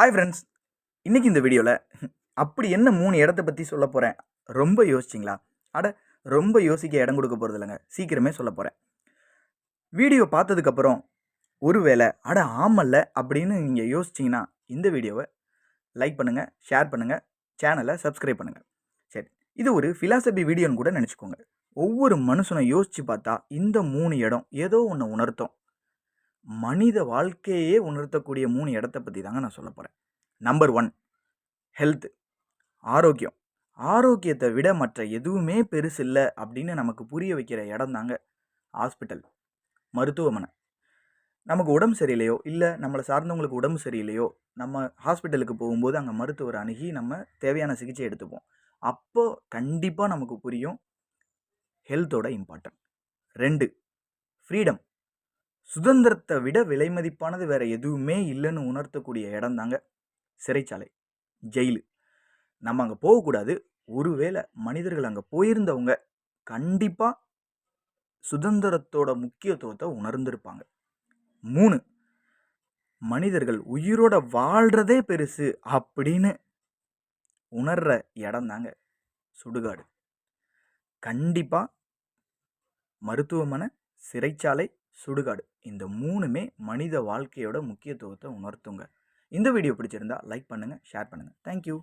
Hi friends இன்றைக்கி இந்த வீடியோவில் அப்படி என்ன மூணு இடத்த பற்றி சொல்ல போகிறேன் ரொம்ப யோசிச்சிங்களா? அட ரொம்ப யோசிக்க இடம் கொடுக்க போகிறது இல்லைங்க. சீக்கிரமே சொல்ல போகிறேன் வீடியோ பார்த்ததுக்கப்புறம் ஒருவேளை அட ஆமல்ல அப்படின்னு நீங்கள் யோசிச்சிங்கன்னா இந்த வீடியோவை லைக் பண்ணுங்கள் ஷேர் பண்ணுங்கள் சேனலை சப்ஸ்கிரைப் பண்ணுங்கள் சரி இது ஒரு ஃபிலாசபி வீடியோன்னு கூட நினச்சிக்கோங்க. ஒவ்வொரு மனுஷனும் யோசித்து பார்த்தா இந்த மூணு இடம் ஏதோ ஒன்று உணர்த்தும். மனித வாழ்க்கையே உணர்த்தக்கூடிய மூணு இடத்த பற்றி தாங்க நான் சொல்ல போகிறேன் நம்பர் ஒன் ஹெல்த் ஆரோக்கியம். ஆரோக்கியத்தை விட மற்ற எதுவுமே பெருசு இல்லை அப்படின்னு நமக்கு புரிய வைக்கிற இடம் தாங்க ஹாஸ்பிட்டல் மருத்துவமனை. நமக்கு உடம்பு சரியில்லையோ இல்லை நம்மளை சார்ந்தவங்களுக்கு உடம்பு சரியில்லையோ நம்ம ஹாஸ்பிட்டலுக்கு போகும்போது அங்கே மருத்துவர் அணுகி நம்ம தேவையான சிகிச்சை எடுத்துப்போம். அப்போ கண்டிப்பாக நமக்கு புரியும் ஹெல்த்தோட இம்பார்ட்டன்ட் ரெண்டு ஃப்ரீடம் சுதந்திரத்தை விட விலை மதிப்பானது வேற எதுவுமே இல்லைன்னு உணர்த்தக்கூடிய இடம் தாங்க சிறைச்சாலை ஜெயிலு. நம்ம அங்கே போகக்கூடாது. ஒருவேளை மனிதர்கள் அங்கே போயிருந்தவங்க கண்டிப்பாக சுதந்திரத்தோட முக்கியத்துவத்தை உணர்ந்திருப்பாங்க. மூணு மனிதர்கள் உயிரோட வாழ்கிறதே பெருசு அப்படின்னு உணர்ற இடம் தாங்க சுடுகாடு. கண்டிப்பாக மருத்துவமனை சிறைச்சாலை சுடுகாடு. இந்த மூணுமே மனித வாழ்க்கையோட முக்கியத்துவத்தை உணர்த்துங்க. இந்த வீடியோ பிடிச்சிருந்தா லைக் பண்ணுங்கள் ஷேர் பண்ணுங்கள் தேங்க்யூ.